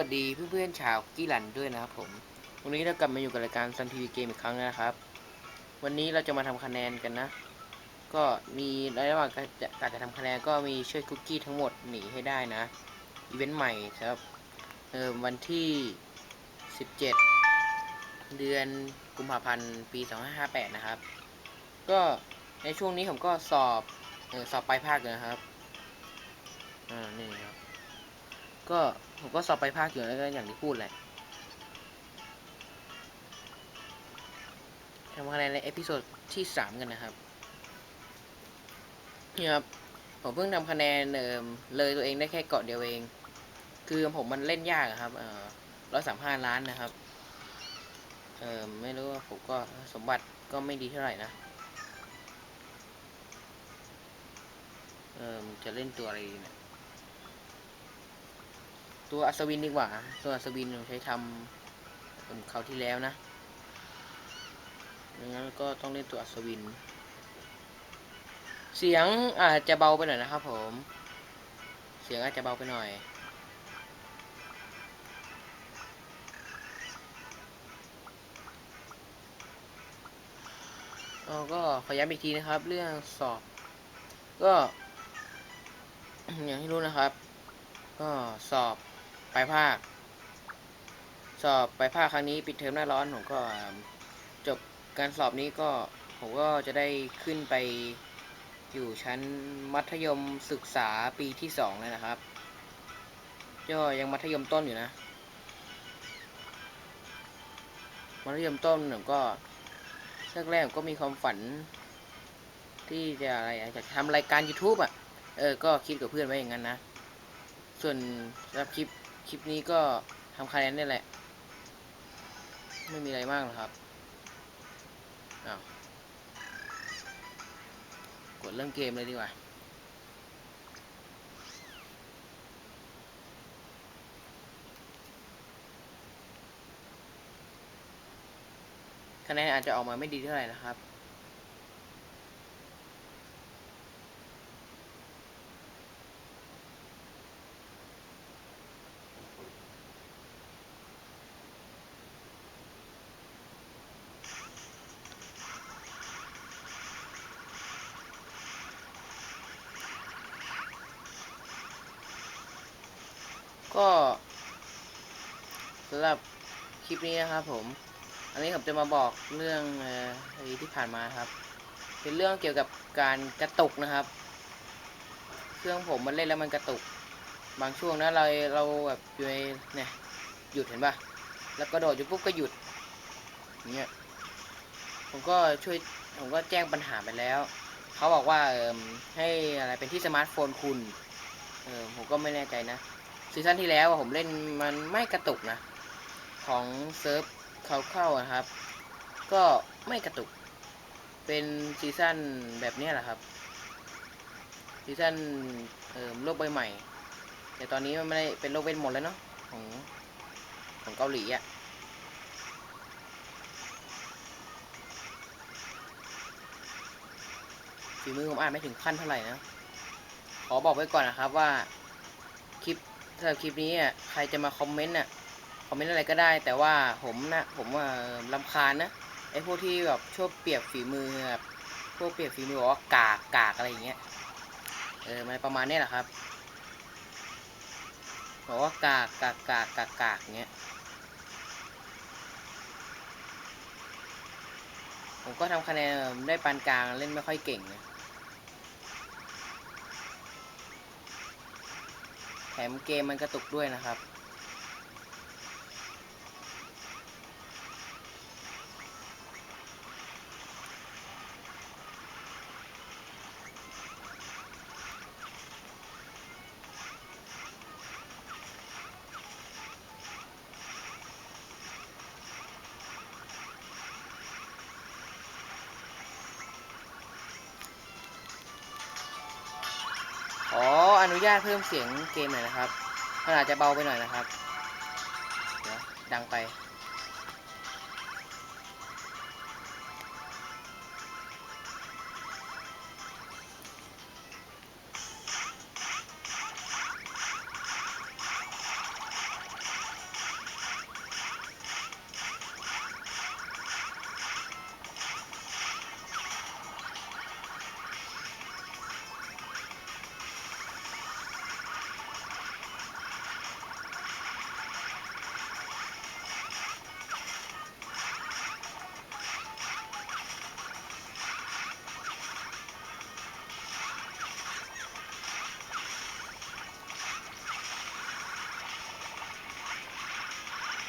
วัสดีเพื่อนๆชาวกี้รันด้วยนะครับผม วันนี้เรากลับมาอยู่กับรายการซันทีวีเกมอีกครั้งนะครับ วันนี้เราจะมาทำคะแนนกันนะ ก็มีระหว่างการจะการจะทำคะแนนก็มีช่วยคุกกี้ทั้งหมดหนีให้ได้นะอีเวนต์ใหม่ครับเออวันที่ 17 เดือนกุมภาพันธ์ปี 2558 นะครับ ก็ในช่วงนี้ผมก็สอบออสอบปลายภาคอยู่นะครับอ่านี่ครับ ก็ ผมก็สอบไปภาคอยู่แล้วก็อย่างที่พูดแหละทำคะแนนในเอพิโซดที่สามกันนะครับนี่ครับ ผมเพิ่งทำคะแนนเออเลยตัวเองได้แค่เกาะเดียวเอง คือผมมันเล่นยากครับเออร้อยสามห้าล้านนะครับ เออไม่รู้ว่าผมก็สมบัติก็ไม่ดีเท่าไหร่นะ เออจะเล่นตัวอะไรดีเนี่ย ตัวอัศวินดีกว่า ตัวอัศวินผมใช้ทำผมเขาวที่แล้วนะดังนั้นก็ต้องเล่นตัวอัศวิน เสียงอาจจะเบาไปหน่อยนะครับผม เสียงอาจจะเบาไปหน่อยเราก็ขอย้ำอีกทีนะครับ เรื่องสอบ ก็ อย่างที่รู้นะครับ ก็สอบ ปลายภาค สอบปลายภาคครั้งนี้ปิดเทอมหน้าร้อนผมก็จบการสอบนี้ก็ผมก็จะได้ขึ้นไปอยู่ชั้นมัธยมศึกษาปีที่สองแล้วนะครับก็ยังมัธยมต้นอยู่นะ มัธยมต้นผมก็แรกๆผมก็มีความฝัน ที่จะอะไรจะทำรายการ YouTube อะ เออ ก็คิดกับเพื่อนไว้อย่างนั้นนะ ส่วนสำหรับคลิป คลิปนี้ก็ทำคะแนนนี่แหละ ไม่มีอะไรมากหรอกครับอ้าวกดเริ่มเกมเลยดีกว่า คะแนนอาจจะออกมาไม่ดีเท่าไหร่นะครับ ก็สำหรับคลิปนี้นะครับผม อันนี้ผมจะมาบอกเรื่องอที่ผ่านมาครับ เป็นเรื่องเกี่ยวกับการกระตุกนะครับ เครื่องผมมันเล่นแล้วมันกระตุก บางช่วงนะเราเราแบบอยู่ในเนี่ยหยุดเห็นปะแล้วก็โดดอยู่ปุ๊บก็หยุดอย่างเงี้ยผมก็ช่วยผมก็แจ้งปัญหาไปแล้ว เขาบอกว่าให้อะไรเป็นที่สมาร์ทโฟนคุณเออผมก็ไม่แน่ใจนะ ซีซั่นที่แล้วอะผมเล่นมันไม่กระตุกนะ ของเซิร์ฟเขาเข้าๆอะครับ ก็ไม่กระตุก เป็นซีซั่นแบบนี้แหละครับซีซั่นเอ่อโลกใบใหม่ แต่ตอนนี้มันไม่ได้เป็นโลกเวทมนต์แล้วเนาะของของเกาหลีอะ่ะฝีมือผมอ่านไม่ถึงขั้นเท่าไหร่นะ ขอบอกไว้ก่อนนะครับว่า สำหรับคลิปนี้อะใครจะมาคอมเมนต์อะคอมเมนต์อะไรก็ได้ แต่ว่าผมนะผมว่าลำคาญนะไอ้พวกที่แบบชอบเปรียบฝีมือแบบพวกเปรียบฝีมือบอกว่ากากกากอะไรอย่างเงี้ยเออมันประมาณนี้แหละครับบอกว่ากากกากกากกากกากเงี้ยผมก็ทำคะแนนได้ปานกลางเล่นไม่ค่อยเก่งนะ มเกมมันกระตุกด้วยนะครับ ญาตเพิ่มเสียงเกมหน่อยนะครับมันอาจจะเบาไปหน่อยนะครับเดี๋ยวดังไป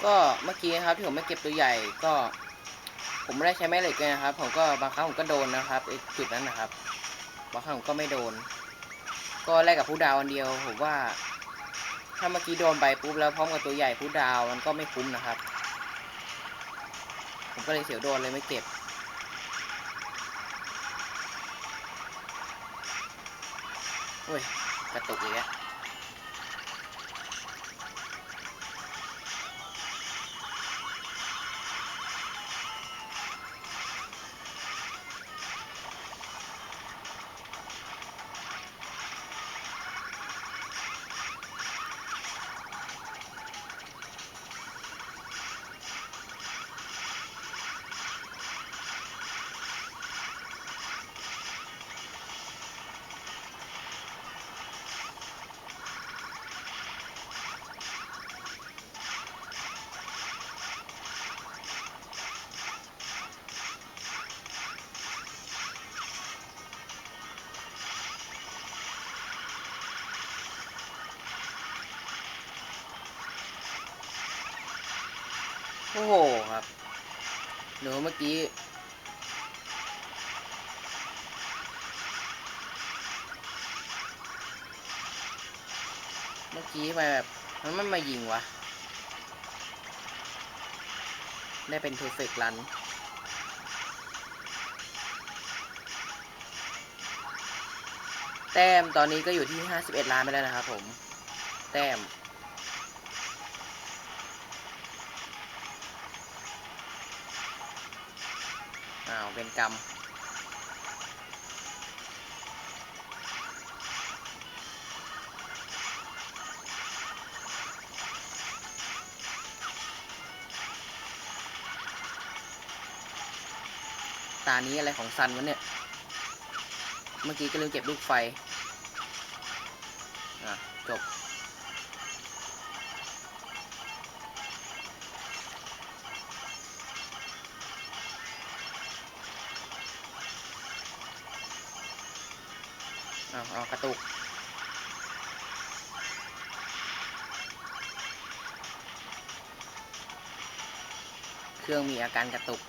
ก็เมื่อกี้นะครับที่ผมไม่เก็บตัวใหญ่ก็ ผมไม่ได้ใช้แม่เหล็กเลยนะครับ ผมก็บางครั้งผมก็โดนนะครับไอ้จุดนั้นนะครับบางครั้งผมก็ไม่โดน ก็แลกกับผู้ดาวอันเดียว ผมว่า ถ้าเมื่อกี้โดนไปปุ๊บแล้วพร้อมกับตัวใหญ่ผู้ดาวมันก็ไม่คุ้มนะครับ ผมก็เลยเสียวโดนเลยไม่เก็บโอ้ยกระตุกอีกแล้ว โอ้โหครับหนูเมื่อกี้ เมื่อกี้ไปแบบมันไม่มายิงวะ ได้เป็นเพอร์เฟกต์รันแต้มตอนนี้ก็อยู่ที่ 51 ล้านไปแล้วนะครับผม แต้ม เป็นกรรม ตานี้อะไรของซันวะเนี่ย เมื่อกี้ก็ลืมเก็บลูกไฟ อะ จบ ตุก เครื่องมีอาการกระตุก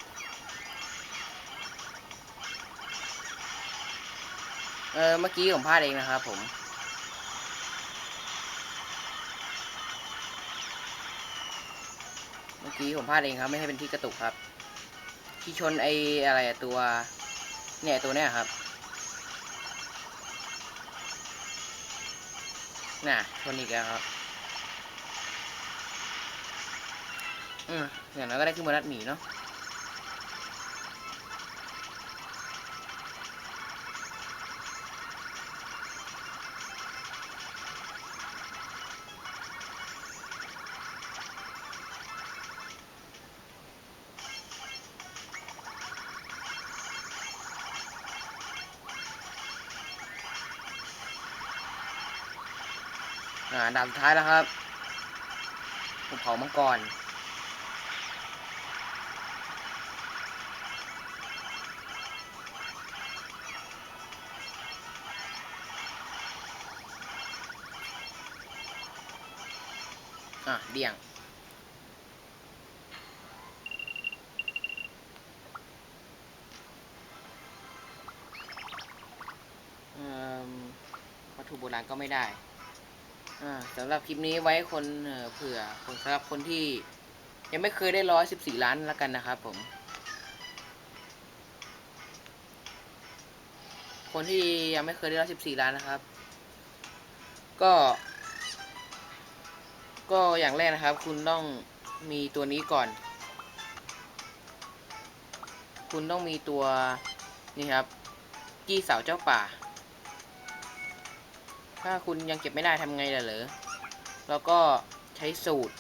เออ เมื่อกี้ผมพลาดเองนะครับผมเมื่อกี้ผมพลาดเองครับ ไม่ใช่เป็นที่กระตุกครับ ที่ชนไออะไรตัว เนี่ยตัวเนี้ยครับ น่ะชนอีกแล้วครับอืมอย่างน้อยก็ได้ขึ้นมานัดหมีเนาะ อ่าดาบสุดท้ายแล้วครับภูเขามังกรอะเดี่ยงอ่อวัตถุโบราณก็ไม่ได้ สำหรับคลิปนี้ไว้คนเผื่อคนสำหรับคนที่ยังไม่เคยได้ร้อยสิบสี่ล้านแล้วกันนะครับผม คนที่ยังไม่เคยได้ร้อยสิบสี่ล้านนะครับ ก็ ก็อย่างแรกนะครับ คุณต้องมีตัวนี้ก่อน คุณต้องมีตัวนี่ครับ กี้เสาเจ้าป่า ถ้าคุณยังเก็บไม่ได้ทำไงล่ะเหรอแล้วก็ใช้สูตร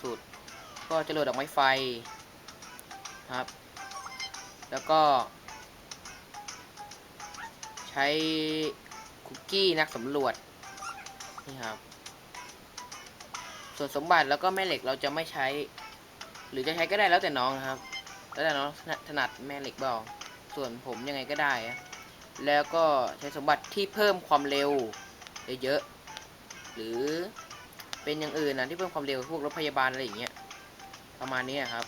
สูตร ก็จะโหลดดอกไม้ไฟครับ แล้วก็ ใช้คุกกี้นักสำรวจนี่ครับ ส่วนสมบัติแล้วก็แม่เหล็กเราจะไม่ใช้ หรือจะใช้ก็ได้แล้วแต่น้องครับ แล้วแต่น้องถนัดแม่เหล็กเปล่าส่วนผมยังไงก็ได้ แล้วก็ใช้สมบัติที่เพิ่มความเร็ว เยอะๆหรือเป็นอย่างอื่นนะที่เพิ่มความเร็วพวกรถพยาบาลอะไรอย่างเงี้ยประมาณนี้ครับ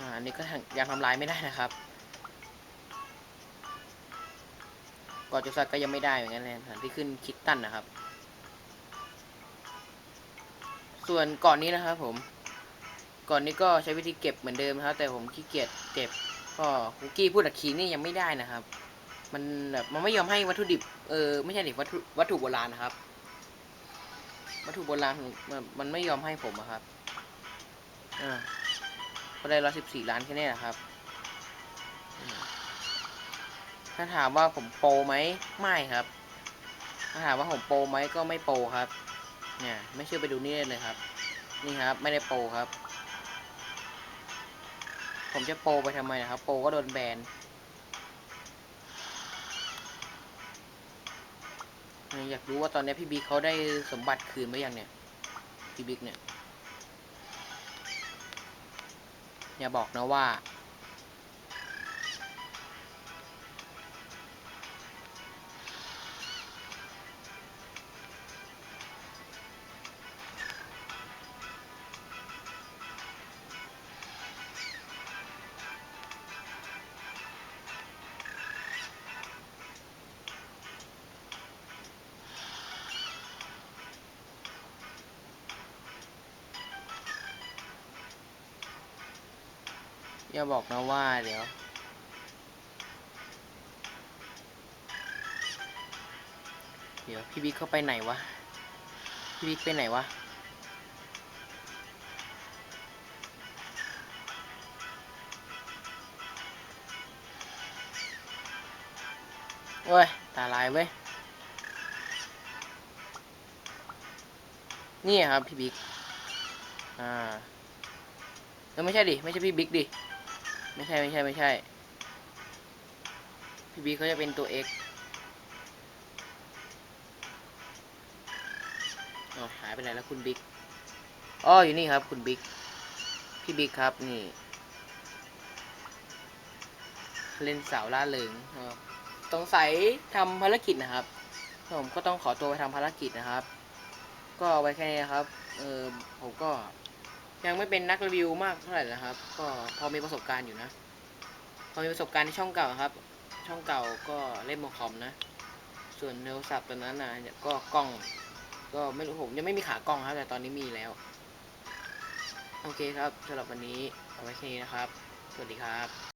อ่าอันนี้ก็ยังทำลายไม่ได้นะครับกอจุสัตก็ยังไม่ได้เหมือนกันเลยที่ขึ้นคิดตันนะครับ ส่วนก่อนนี้นะครับผม ก่อนนี้ก็ใช้วิธีเก็บเหมือนเดิมนะครับ แต่ผมขี้เกียจเก็บ ก็คุกกี้พูดอักคีนี่ยังไม่ได้นะครับ มันแบบมันไม่ยอมให้วัตถุดิบเออไม่ใช่ดิวัตถุวัตถุโบราณนะครับ วัตถุโบราณมันมันไม่ยอมให้ผมอะครับอ่าก็ได้ร้อยสิบสี่ล้านแค่นี้แหละครับ ถ้าถามว่าผมโปรไหมไม่ครับ ถ้าถามว่าผมโปรไหมก็ไม่โปรครับ เนี่ยไม่เชื่อไปดูนี่เลยครับ นี่ครับ ไม่ได้โปรครับ ผมจะโปรไปทำไมนะครับ โปรก็โดนแบนอยากรู้ว่าตอนนี้พี่บิ๊กเขาได้สมบัติคืนไหมยังเนี่ย พี่บิ๊กเนี่ย อย่าบอกนะว่า อย่าบอกนะว่าเดี๋ยว เดี๋ยวพี่บิ๊กเข้าไปไหนวะ พี่บิ๊กไปไหนวะ เว้ย ตาลายเว้ย นี่ครับพี่บิ๊ก อ่าเออไม่ใช่ดิ ไม่ใช่พี่บิ๊กดิ ไม่ใช่ไม่ใช่ไม่ใช่ พี่บิ๊กเขาจะเป็นตัว X อ๋อหายไปไหนแล้วคุณบิ๊ก อ๋ออยู่นี่ครับ คุณบิ๊ก พี่บิ๊กครับนี่ เล่นสาวล่าเริงอ๋อสงสัยทำภารกิจนะครับ ผมก็ต้องขอตัวไปทำภารกิจนะครับ ก็ไว้แค่นี้นะครับ เออผมก็ ยังไม่เป็นนักรีวิวมากเท่าไหร่นะครับ ก็พอมีประสบการณ์อยู่นะ พอมีประสบการณ์ในช่องเก่าครับ ช่องเก่าก็เล่นโมคอมนะ ส่วนโทรศัพท์ตอนนั้นนะก็กล้อง ก็ไม่รู้ผมยังไม่มีขากล้องครับ แต่ตอนนี้มีแล้ว โอเคครับสำหรับวันนี้เอาไว้แค่นี้นะครับ สวัสดีครับ